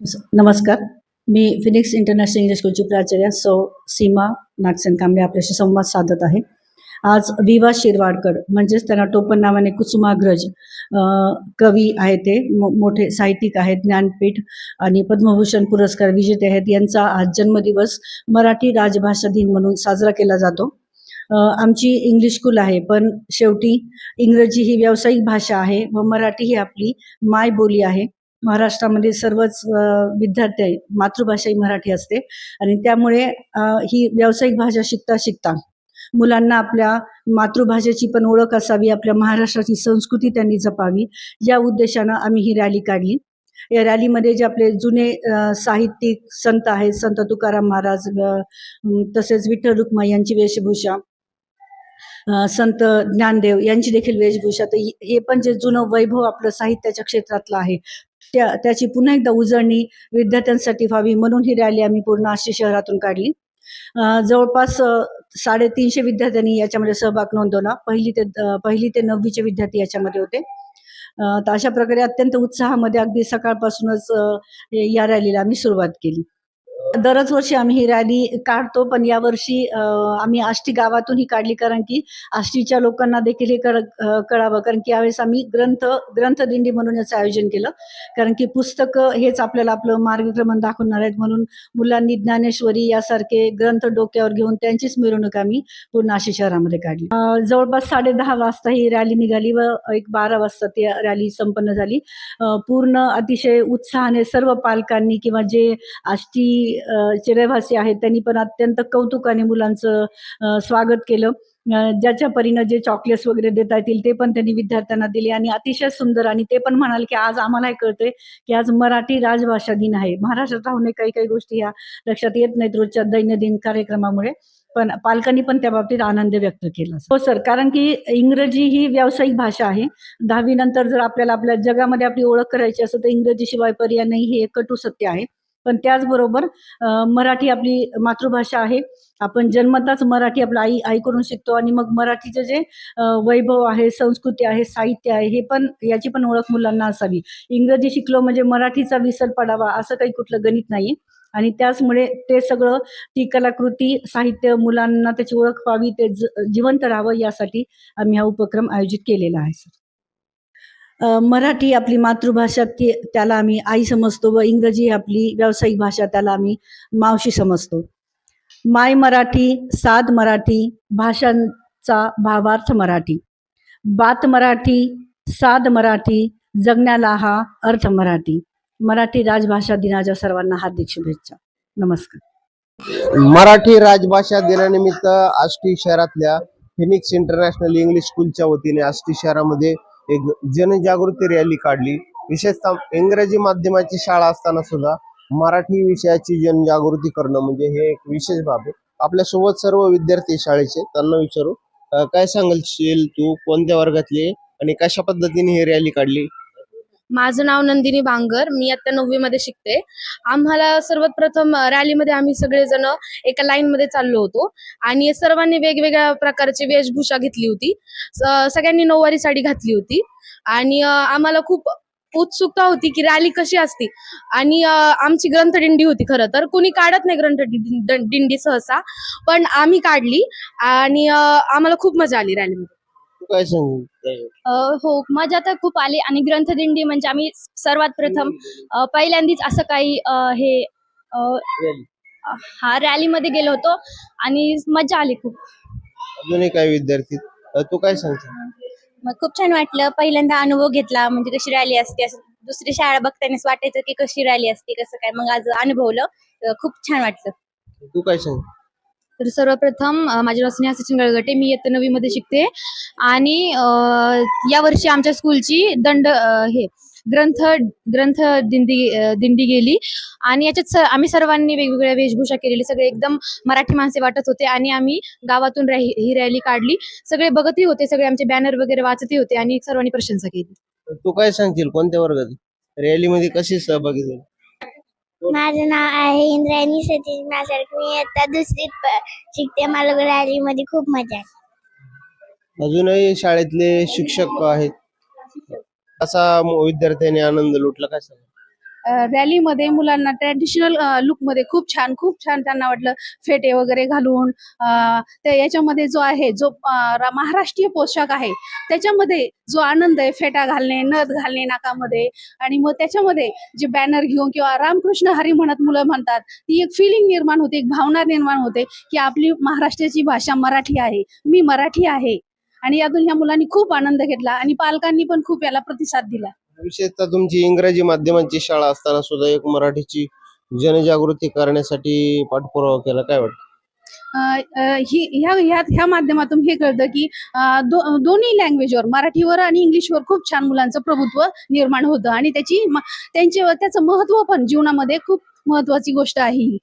नमस्कार. मी Phoenix international English स्कूलची प्राचार्य सौ सीमा नागसेन कांबळे. आपल्याशी संवाद साधत आहे. आज विवा शिरवाडकर म्हणजेच त्यांना टोपण नावाने कुसुमाग्रज कवी आहेत ते. मो मोठे साहित्यिक आहेत ज्ञानपीठ आणि पद्मभूषण पुरस्कार विजेते आहेत. यांचा आज जन्मदिवस मराठी राजभाषा दिन म्हणून साजरा केला जातो. आमची इंग्लिश स्कूल आहे पण शेवटी इंग्रजी ही व्यावसायिक भाषा आहे व मराठी ही आपली मायबोली आहे. महाराष्ट्रामध्ये सर्वच विद्यार्थी आहे मातृभाषा ही मराठी असते. आणि त्यामुळे ही व्यावसायिक भाषा शिकता शिकता मुलांना आपल्या मातृभाषेची पण ओळख असावी आपल्या महाराष्ट्राची संस्कृती त्यांनी जपावी. या उद्देशानं आम्ही ही रॅली काढली. या रॅलीमध्ये जे आपले जुने साहित्यिक संत आहेत संत तुकाराम महाराज तसेच विठ्ठल रुक्माई यांची वेशभूषा संत ज्ञानदेव यांची देखील वेशभूषा. तर हे पण जे जुनं वैभव आपलं साहित्याच्या क्षेत्रातलं आहे त्या त्याची पुन्हा एकदा उजळणी विद्यार्थ्यांसाठी व्हावी म्हणून ही रॅली आम्ही पूर्ण आष्टी शहरातून काढली. जवळपास साडेतीनशे विद्यार्थ्यांनी याच्यामध्ये सहभाग नोंदवला. पहिली ते पहिली ते नववीचे विद्यार्थी याच्यामध्ये होते. तर अशा प्रकारे अत्यंत उत्साहामध्ये अगदी सकाळपासूनच या रॅलीला आम्ही सुरुवात केली. दरच वर्षी आम्ही ही रॅली काढतो पण यावर्षी आम्ही आष्टी गावातून ही काढली कारण की आष्टीच्या लोकांना देखील हे कळ कळावं. कारण की यावेळेस आम्ही ग्रंथ ग्रंथदिंडी म्हणून याचं आयोजन केलं. कारण की पुस्तकं हेच आपल्याला आपलं मार्गक्रमण दाखवणार आहेत. म्हणून मुलांनी ज्ञानेश्वरी यासारखे ग्रंथ डोक्यावर घेऊन त्यांचीच मिरवणूक आम्ही पूर्ण आष्टी शहरामध्ये काढली. जवळपास साडे दहा वाजता ही रॅली निघाली व एक बारा वाजता ती रॅली संपन्न झाली. पूर्ण अतिशय उत्साहाने सर्व पालकांनी किंवा जे आष्टी अ, चे रहिवासी आहेत. त्यांनी पण अत्यंत कौतुकाने मुलांचं स्वागत केलं. ज्याच्या परीनं जे चॉकलेट्स वगैरे देता येतील ते पण त्यांनी विद्यार्थ्यांना दिले आणि अतिशय सुंदर आणि ते पण म्हणाल की आज आम्हाला कळते कळतंय की आज मराठी राजभाषा दिन आहे. महाराष्ट्रात राहून काही काही गोष्टी ह्या लक्षात येत नाहीत रोजच्या दैनंदिन कार्यक्रमामुळे. पण पालकांनी पण त्या बाबतीत आनंद व्यक्त केला. हो सर कारण की इंग्रजी ही व्यावसायिक भाषा आहे. दहावी नंतर जर आपल्याला आपल्या जगामध्ये आपली ओळख करायची असेल तर इंग्रजी शिवाय पर्याय नाही हे एक कटू सत्य आहे. पण त्याचबरोबर मराठी आपली मातृभाषा आहे. आपण जन्मताच मराठी आपलं आई आईकडून शिकतो आणि मग मराठीचं जे वैभव आहे संस्कृती आहे साहित्य आहे हे पण याची पण ओळख मुलांना असावी. इंग्रजी शिकलो म्हणजे मराठीचा विसर पडावा असं काही कुठलं गणित नाही आणि त्याचमुळे ते सगळं ती कलाकृती साहित्य मुलांना त्याची ओळख व्हावी ते जिवंत राहावं यासाठी आम्ही हा उपक्रम आयोजित केलेला आहे सर. मराठी आपली मातृभाषा ती त्याला आम्ही आई समजतो व इंग्रजी आपली व्यावसायिक भाषा त्याला आम्ही मावशी समजतो. माय मराठी साध मराठी भाषांचा भावार्थ मराठी. बात मराठी साध मराठी जगण्याला हा अर्थ मराठी. मराठी राजभाषा दिनाच्या सर्वांना हार्दिक शुभेच्छा. नमस्कार. मराठी राजभाषा दिनानिमित्त आष्टी शहरातल्या फिनिक्स इंटरनॅशनल इंग्लिश स्कूलच्या वतीने आष्टी शहरामध्ये एक जनजागृती रॅली काढली. विशेषतः इंग्रजी माध्यमाची शाळा असताना सुद्धा मराठी विषयाची जनजागृती करणं म्हणजे हे एक विशेष बाब आहे. आपल्यासोबत सर्व विद्यार्थी शाळेचे त्यांना विचारू काय सांगशील तू कोणत्या वर्गातली? आणि कशा पद्धतीने ही रॅली काढली? माझं नाव नंदिनी बांगर मी आता नववी मध्ये शिकते. आम्हाला सर्वात प्रथम रॅलीमध्ये आम्ही सगळेजण एका लाईन मध्ये चाललो होतो. आणि सर्वांनी वेगवेगळ्या प्रकारची वेशभूषा घेतली होती. सगळ्यांनी नऊवारी साडी घातली होती. आणि आम्हाला खूप उत्सुकता होती की रॅली कशी असती. आणि आमची ग्रंथदिंडी होती खरं तर. कोणी काढत नाही ग्रंथदिंडी दिंडी सहसा. पण आम्ही काढली. आणि आम्हाला खूप मजा आली रॅलीमध्ये. काय सांगू? अ, हो मजा तर खूप आली आणि ग्रंथदिंडी म्हणजे आम्ही सर्वात प्रथम अ, पहिल्यांदाच असं काही अ, हे अ, हा रॅलीमध्ये गेलो होतो आणि मजा आली खूप. अजूनही काही विद्यार्थी? अं, तू काय सांगशील? मग खूप छान वाटलं. पहिल्यांदा अनुभव घेतला म्हणजे कशी रॅली असते असं दुसरी शाळा बघतानाच वाटायचं की कशी रॅली असते कसं काय. मग आज अनुभवलं खूप छान वाटलं. तू काय सांग तर सर्वप्रथम माझे नाव स्नेहा सचिन गळगटे मी इयत्ता नवीमध्ये शिकते. आणि या यावर्षी आमच्या स्कूलची दंड हे ग्रंथ ग्रंथ दिंडी दिंडी गेली. आणि याच्यात आम्ही सर्वांनी वेगवेगळ्या वेशभूषा केलेली सगळे एकदम मराठी माणसे वाटत होते आणि आम्ही गावातून रॅ- ही रॅली काढली. सगळे बघतही होते सगळे आमचे बॅनर वगैरे वाचतही होते आणि सर्वांनी प्रशंसा केली. तू काय सांगशील? कोणत्या वर्गात? रॅलीमध्ये कशी सहभागी झाली? माझं नाव आहे इंद्रायणी सतीश मासारख मी आता दुसरीत प- शिकते. मला मध्ये खूप मजा आली. अजूनही शाळेतले शिक्षक आहेत. असा म- विद्यार्थ्यांनी आनंद लुटला काय सांग रॅलीमध्ये मुलांना ट्रॅडिशनल लुकमध्ये खूप छान खूप छान त्यांना वाटलं फेटे वगैरे घालून. अ, ते याच्यामध्ये जो आहे जो महाराष्ट्रीय पोशाख आहे त्याच्यामध्ये जो आनंद आहे फेटा घालणे नथ घालणे नाकामध्ये. आणि मग त्याच्यामध्ये जे बॅनर घेऊन किंवा रामकृष्ण हरी म्हणत मुलं म्हणतात ती एक फिलिंग निर्माण होते एक भावना निर्माण होते की आपली महाराष्ट्राची भाषा मराठी आहे मी मराठी आहे. आणि यातून ह्या मुलांनी खूप आनंद घेतला आणि पालकांनी पण खूप याला प्रतिसाद दिला. विशेषतः तुमची इंग्रजी माध्यमांची शाळा असताना सुद्धा एक मराठीची जनजागृती करण्यासाठी पाठपुरावा केला काय वाटतं? ही ह्या ह्या ह्या माध्यमातून हे कळतं की दोन्ही लँग्वेजवर मराठीवर आणि इंग्लिशवर खूप छान मुलांचं प्रभुत्व निर्माण होतं आणि त्याची त्यांचे त्याचं महत्त्व पण जीवनामध्ये खूप महत्वाची गोष्ट आहे ही.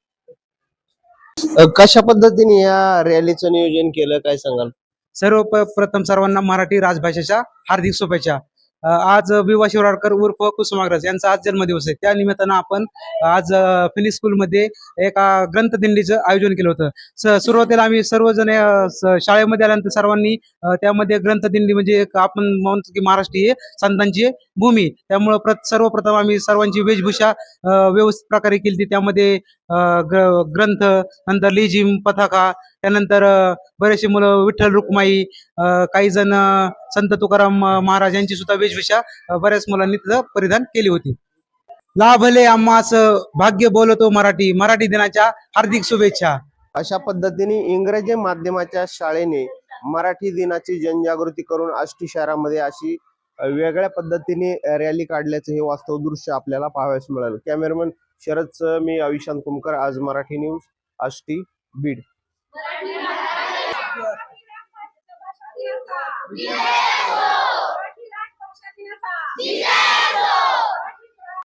कशा पद्धतीने या रॅलीचं नियोजन केलं काय सांगाल? सर्व प्रथम सर्वांना मराठी राजभाषेच्या हार्दिक शुभेच्छा. आज विवा शिवराडकर उर्फ कुसुमाग्रज यांचा आज जन्मदिवस आहे. त्या निमित्तानं आपण आज अ, स्कूलमध्ये एका ग्रंथदिंडीचं आयोजन केलं होतं. स सुरुवातीला आम्ही सर्वजण शाळेमध्ये आल्यानंतर सर्वांनी त्यामध्ये ग्रंथदिंडी म्हणजे आपण म्हणतो की महाराष्ट्र ही संतांची भूमी. त्यामुळं प्र सर्वप्रथम आम्ही सर्वांची वेशभूषा व्यवस्थित प्रकारे केली त्यामध्ये ग्रंथ नंतर लेझिम पथाका त्यानंतर बरेचसे मुलं विठ्ठल रुक्माई काही जण संत तुकाराम महाराज यांची सुद्धा वेशभूषा बऱ्याच मुलांनी तिथं परिधान केली होती. लाभले आम्हास भाग्य बोलतो मराठी मराठी दिनाच्या हार्दिक शुभेच्छा. अशा पद्धतीने इंग्रजी माध्यमाच्या शाळेने मराठी दिनाची जनजागृती करून आष्टी शहरामध्ये अशी वेगळ्या पद्धतीने रॅली काढल्याचं हे वास्तव दृश्य आपल्याला पाहावयास मिळालं. कॅमेरामन शरद मी अविशांत कुमकर आज मराठी न्यूज आष्टी बीड. Yes!